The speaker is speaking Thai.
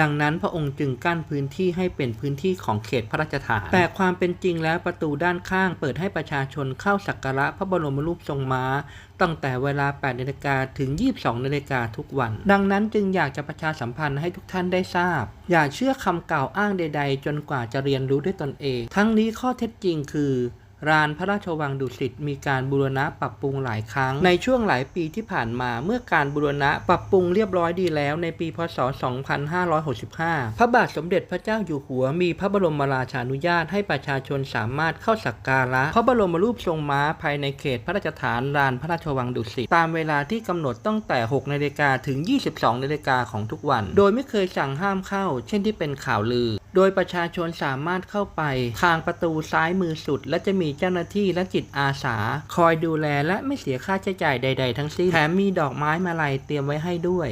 ดังนั้นพระองค์จึงกั้นพื้นที่ให้เป็นพื้นที่ของเขตพระราชฐาน แต่ความเป็นจริงแล้วประตูด้านข้างเปิดให้ประชาชนเข้าสักการะพระบรมรูปทรงม้า ตั้งแต่เวลา 8นาฬิกาถึง 22นาฬิกาทุกวัน ดังนั้นจึงอยากจะประชาสัมพันธ์ให้ทุกท่านได้ทราบ อย่าเชื่อคำกล่าวอ้างใด ๆ จนกว่าจะเรียนรู้ด้วยตนเอง ทั้งนี้ข้อเท็จจริงคือ รานพระราชวังดุสิตมีการบูรณะปรับปรุงหลายครั้ง ในช่วงหลายปีที่ผ่านมาเมื่อการบูรณะปรับปรุงเรียบร้อยดีแล้วในปีพศ 2565 พระบาทสมเด็จพระเจ้าอยู่หัวมีพระบรมราชานุญาตให้ประชาชนสามารถเข้าสักการะพระบรมรูปทรงม้าภายในเขตพระราชฐานลานพระราชวังดุสิตตามเวลาที่กำหนดตั้งแต่ 6 นาฬิกาถึง 22 นาฬิกาของทุกวัน โดยไม่เคยสั่งห้ามเข้า เช่นที่เป็นข่าวลือ โดยประชาชนสามารถเข้าไป ทางประตูซ้ายมือสุด และจะมีเจ้าหน้าที่และจิตอาสา คอยดูแลและไม่เสียค่าใช้จ่ายใด ๆ ทั้งสิ้นแถมมีดอกไม้มาลัยเตรียมไว้ให้ด้วย